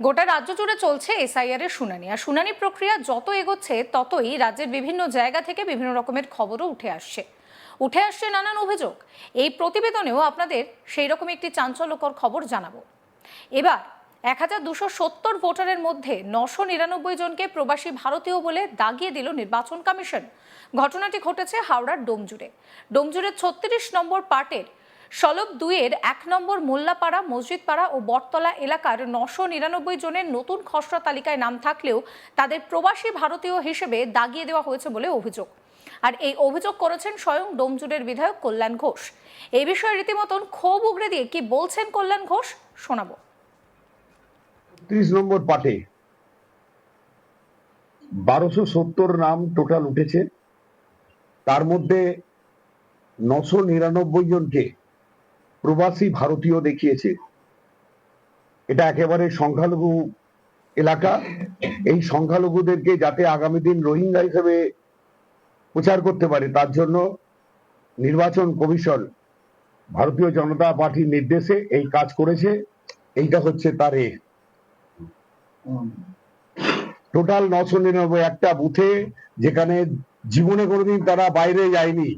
গোটা রাজ্য জুড়ে চলছে এসআইআর এর শুনানি। আর শুনানি প্রক্রিয়া যত এগোচ্ছে, ততই রাজ্যের বিভিন্ন জায়গা থেকে বিভিন্ন রকমের খবরও উঠে আসছে। উঠে আসছে নানান অভিযোগ। এই প্রতিবেদনেও আপনাদের সেই রকম একটি চাঞ্চল্যকর খবর জানাব। এবার এক হাজার দুশো সত্তর ভোটারের মধ্যে নশো নিরানব্বই জনকে প্রবাসী ভারতীয় বলে দাগিয়ে দিল নির্বাচন কমিশন। ঘটনাটি ঘটেছে হাওড়ার ডোমজুড়ে। ডোমজুড়ের ছত্রিশ নম্বর পার্টের সলব দুইয়ের এক নম্বর মোল্লাপাড়া, মসজিদপাড়া ও বটতলা এলাকার নশো নিরানব্বই জনের নতুন খসড়া তালিকায় নাম থাকলেও তাদের প্রবাসী ভারতীয় হিসেবে দাগিয়ে দেওয়া হয়েছে বলে অভিযোগ। আর এই অভিযোগ করেছেন স্বয়ং ডোমজুড়ের বিধায়ক কল্যাণ ঘোষ। এই বিষয়ে রীতিমতন ক্ষোভ উগড়ে দিয়ে কি বলছেন কল্যাণ ঘোষ, শোনাবো। ত্রিশ নম্বর পাটে বারোশো সত্তর নাম টোটাল উঠেছে। তার মধ্যে নশো নিরানব্বই জনকে প্রবাসী ভারতীয় দেখিয়েছে। এটা একেবারে সংখ্যালঘু এলাকা। এই সংখ্যালঘুদেরকে যাতে আগামী দিন রোহিঙ্গা হিসেবে প্রচার করতে পারে, তার জন্য নির্বাচন কমিশন ভারতীয় জনতা পার্টির নির্দেশে এই কাজ করেছে। এইটা হচ্ছে তার এ। টোটাল নশো নিরানব্বই একটা বুথে যেখানে জীবনে কোনোদিন তারা বাইরে যায়নি,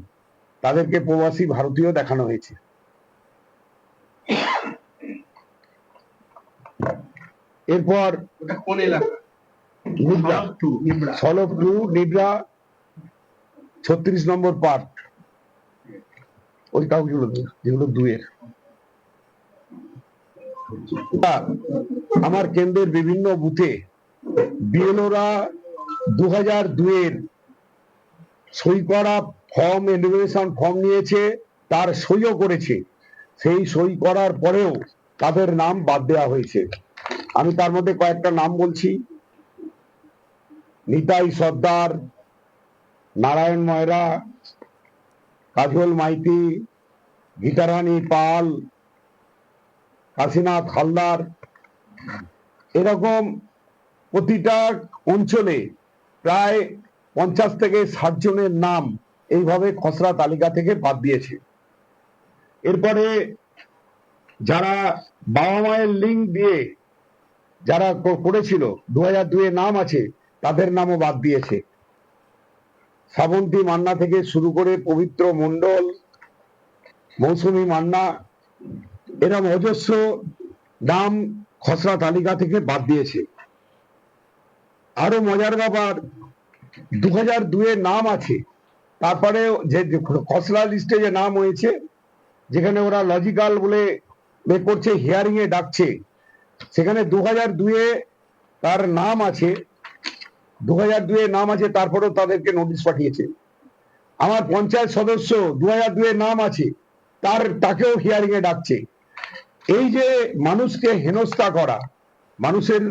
তাদেরকে প্রবাসী ভারতীয় দেখানো হয়েছে। এরপর কোন এলাকা? নিবরা টু টু নিবরা ছত্রিশ নম্বর পার্ট। ওই কাউগুলো যেগুলো দুয়ের আমার কেন্দ্রের বিভিন্ন বুথে বিএলওরা দু হাজার দুয়ের সই করা ফর্ম এলিমিনেশন ফর্ম নিয়েছে তার সইও করেছে। সেই সই করার পরেও তাদের নাম বাদ দেওয়া হয়েছে। আমি তার মধ্যে কয়েকটা নাম বলছি। নিতাই সর্দার, নারায়ণ ময়রা, কাজল মাইতি, গীতারানী পাল, কাশীনাথ হালদার। এরকম প্রতিটা অঞ্চলে প্রায় পঞ্চাশ থেকে ষাট জনের নাম এইভাবে খসড়া তালিকা থেকে বাদ দিয়েছে। এরপরে যারা বাবা মায়ের লিঙ্ক দিয়ে যারা করেছিল দু হাজার দুয়ে নাম আছে, তাদের নামও বাদ দিয়েছে। শ্রাবন্তী মান্না থেকে শুরু করে পবিত্র মণ্ডল, মৌসুমী মান্না, এরম অজস্র নাম খসড়া তালিকা থেকে বাদ দিয়েছে। আরও মজার ব্যাপার দু হাজার দুয়ের নাম আছে, তারপরে যে খসড়া লিস্টে যে নাম হয়েছে, যেখানে ওরা লজিক্যাল বলে করছে হিয়ারিং এ ডাকছে সেখানে দু হাজার দুয়ে তার নাম আছে, দু হাজার দুয়ে নাম আছে, তারপরেও তাদেরকে নোটিশ পাঠিয়েছে। আমার পঞ্চায়েত সদস্য দু হাজার দুয়ে নাম আছে, তার, তাকেও হিয়ারিং এ ডাকছে। এই যে মানুষকে হেনস্থা করা মানুষের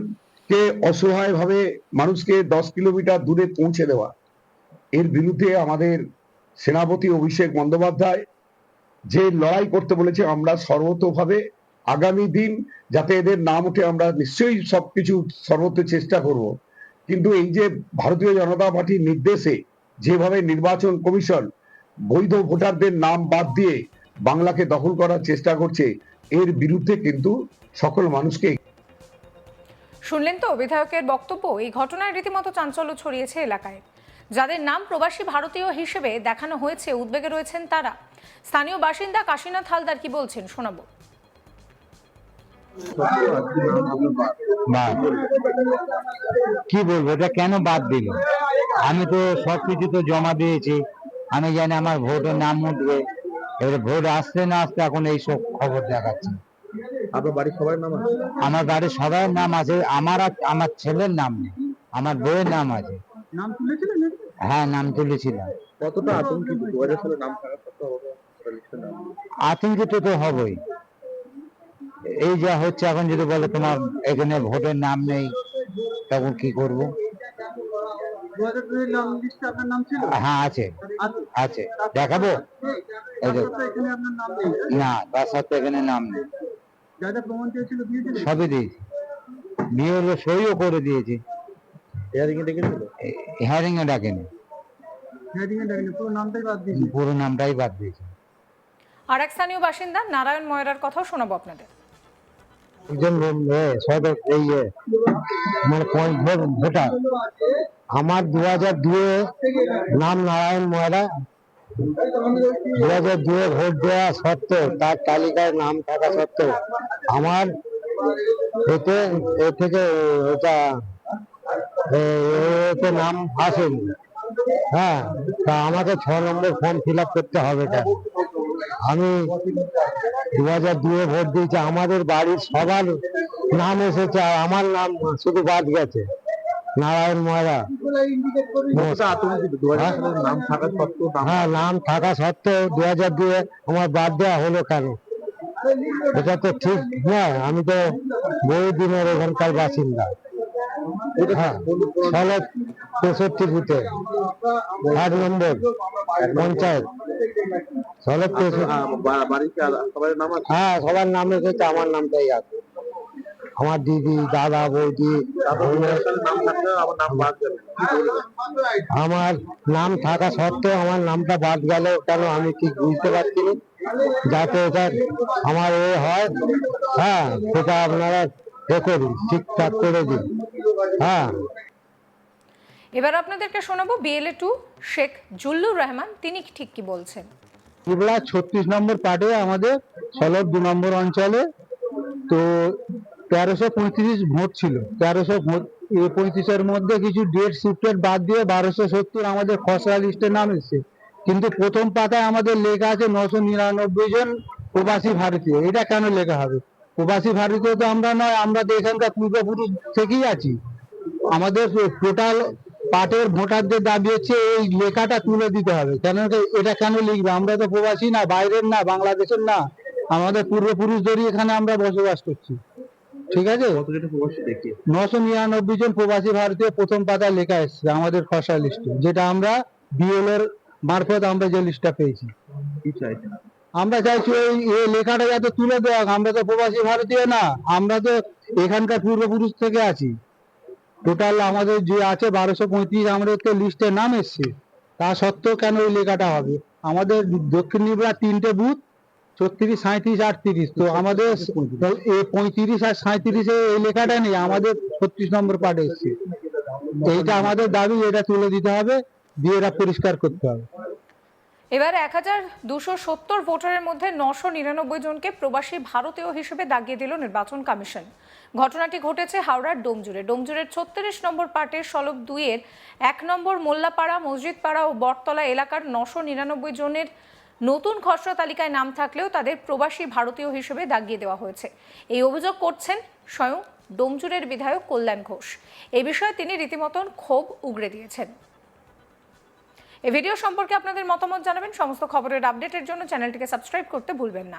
কে অসহায় ভাবে মানুষকে দশ কিলোমিটার দূরে পৌঁছে দেওয়া, এর বিরুদ্ধে আমাদের সেনাপতি অভিষেক বন্দ্যোপাধ্যায় যে লড়াই করতে বলেছে, আমরা সর্বতভাবে আগামী দিন যাতে এদের নাম উঠে আমরা নিশ্চয়ই সবকিছু সর্বত্র চেষ্টা করব। কিন্তু এই যে ভারতীয় জনতা পার্টির নির্দেশে যেভাবে নির্বাচন কমিশন বৈধ ভোটারদের নাম বাদ দিয়ে বাংলাকে দখল করার চেষ্টা করছে, এর বিরুদ্ধে কিন্তু সকল মানুষকে শুনলেন তো বিধায়কের বক্তব্য? এই ঘটনায় রীতিমতো চাঞ্চল্য ছড়িয়েছে এলাকায়। যাদের নাম প্রবাসী ভারতীয় হিসেবে দেখানো হয়েছে, উদ্বেগে রয়েছেন তারা। স্থানীয় বাসিন্দা কাশীনাথ হালদার কি বলছেন শোনাবো। বাদ কি বলব এটা কেন বাদ দিল? আমি তো সবকিছু তো জমা দিয়েছি। আমি জানি আমার ভোটের নাম উঠবে। এবারে ভোট আসতে না আসতে এখন এই সব খবর দেখাচ্ছে। আপনার বাড়ির সবার নাম আছে? আমার বাড়ির সবার নাম আছে। আমার আর আমার ছেলের নাম নেই। আমার বউয়ের নাম আছে। নাম তুলেছিলেন হ্যাঁ নাম তুলেছিলাম। কতটা আতঙ্কিত? দু হাজার সালে নাম নাম আতঙ্কিত তো হবই। এই যা হচ্ছে এখন যদি বলে তোমার এখানে ভোটের নাম নেই তখন কি করব? হ্যাঁ আছে। আছে। দেখাবো? না তার সাথে এখানে নাম নেই। সবই দিয়েছি। বিয়ে হলো সইও করে দিয়েছি। হিয়ারিং এ ডাকেনি। পুরো নামটাই বাদ দিয়েছি। আর এক স্থানীয় বাসিন্দা নারায়ণ ময়রার কথাও শোনাবো আপনাদের। এই ভোটার। আমার দু হাজার দুয়ে নাম নারায়ণ ময়রা দু হাজার দুয়ে ভোট দেওয়া সত্ত্বেও, তার তালিকায় নাম থাকা সত্ত্বেও, আমার এতে, এ থেকে এটা এতে নাম আসেনি। হ্যাঁ তা আমাকে ছ নম্বর ফর্ম ফিল করতে হবে কেন আমি দু হাজার দুয়ে ভোট দিয়েছি আমাদের বাড়ির সবার নাম এসেছে আর আমার নাম শুধু বাদ গেছে। নারায়ণ ময়রা নাম হ্যাঁ নাম থাকা সত্ত্বেও দু হাজার দুয়ে আমার বাদ দেওয়া হলো কেন? এটা তো ঠিক নয় আমি তো বহু দিনের এখানকার বাসিন্দা। হ্যাঁ তেষট্টি বুথে। এক নম্বর পঞ্চায়েত। সলভ তেষট্টি আহ, বা- বাড়িতে আর- সবার নাম আছে? হ্যাঁ সবার নাম এসেছে আমার নামটাই আছে। আমার দিদি দাদা বৌদি নাম আমার নাম? আমার থাকা সত্ত্বেও আমার নামটা বাদ গেল কেন আমি ঠিক বুঝতে পারছি না। যাতে এটা আমার এ হয়। হ্যাঁ সেটা আপনারা এ করুন ঠিকঠাক করে দিন। হ্যাঁ। এবার আপনাদেরকে শোনাবো বিএলএ টু শেখ জুল্লুর রহমান, তিনি ঠিক কি বলছেন? ত্রিপুরা ছত্রিশ নম্বর পার্টে আমাদের সলভ দু নম্বর অঞ্চলে তো তেরোশো পঁয়ত্রিশ ভোট ছিল। তেরোশো ভোট পঁয়ত্রিশের মধ্যে কিছু ডেট শিফটেড বাদ দিয়ে বারোশো সত্তর আমাদের খসড়া লিস্টে নাম এসেছে। কিন্তু প্রথম পাতায় আমাদের লেখা আছে নশো নিরানব্বই জন প্রবাসী ভারতীয়। এটা কেন লেখা হবে? প্রবাসী ভারতীয় তো আমরা নয়, আমরা তো এখানকার পূর্বপুরুষ থেকেই আছি। আমাদের টোটাল পার্টের ভোটারদের দাবি হচ্ছে এই লেখাটা তুলে দিতে হবে। কেন এটা কেন লিখবে? আমরা তো প্রবাসী না বাইরের না বাংলাদেশের না। আমাদের পূর্বপুরুষদেরই এখানে আমরা বসবাস করছি। ঠিক আছে? নশো নিরানব্বই জন প্রবাসী ভারতীয় প্রথম পাতায় লেখা এসছে আমাদের খসড়া লিস্টে যেটা আমরা বিএল এর মারফত আমরা যে লিস্টটা পেয়েছি। আমরা চাইছি ওই এই লেখাটা যাতে তুলে দেওয়া আমরা তো প্রবাসী ভারতীয় না আমরা তো এখানকার পূর্বপুরুষ থেকে আছি। টোটাল আমাদের যে আছে বারোশো পঁয়ত্রিশ আমাদের তো লিস্টে নাম এসছে। তা সত্ত্বেও কেন ওই লেখাটা হবে? আমাদের দক্ষিণ নিবড়া তিনটে বুথ ছত্রিশ সাঁত্রিশ আটত্রিশ। তো আমাদের পঁয়ত্রিশ আর সাঁত্রিশে এই লেখাটা নেই, আমাদের ছত্রিশ নম্বর পার্টে এসছে। এইটা আমাদের দাবি, এটা তুলে দিতে হবে, দিয়ে এটা পরিষ্কার করতে হবে। এবার এক হাজার দুশো সত্তর ভোটারের মধ্যে নশো নিরানব্বই জনকে প্রবাসী ভারতীয় হিসেবে দাগিয়ে দিল নির্বাচন কমিশন। ঘটনাটি ঘটেছে হাওড়ার ডোমজুড়ে। ডোমজুড়ের ছত্রিশ নম্বর পার্টের সলব দুইয়ের এক নম্বর মোল্লাপাড়া, মসজিদপাড়া ও বটতলা এলাকার নশো নিরানব্বই জনের নতুন খসড়া তালিকায় নাম থাকলেও তাদের প্রবাসী ভারতীয় হিসেবে দাগিয়ে দেওয়া হয়েছে। এই অভিযোগ করছেন স্বয়ং ডোমজুড়ের বিধায়ক কল্যাণ ঘোষ। এ বিষয়ে তিনি রীতিমতন ক্ষোভ উগড়ে দিয়েছেন। এই ভিডিও সম্পর্কে আপনাদের মতামত জানাবেন। সমস্ত খবরের আপডেটের জন্য চ্যানেলটিকে সাবস্ক্রাইব করতে ভুলবেন না।